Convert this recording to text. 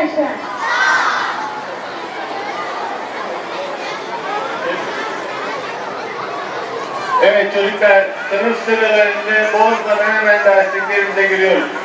arkadaşlar? Evet çocuklar, sınıf sıralarında Boğaz'dan hemen dersliklerimize giriyoruz.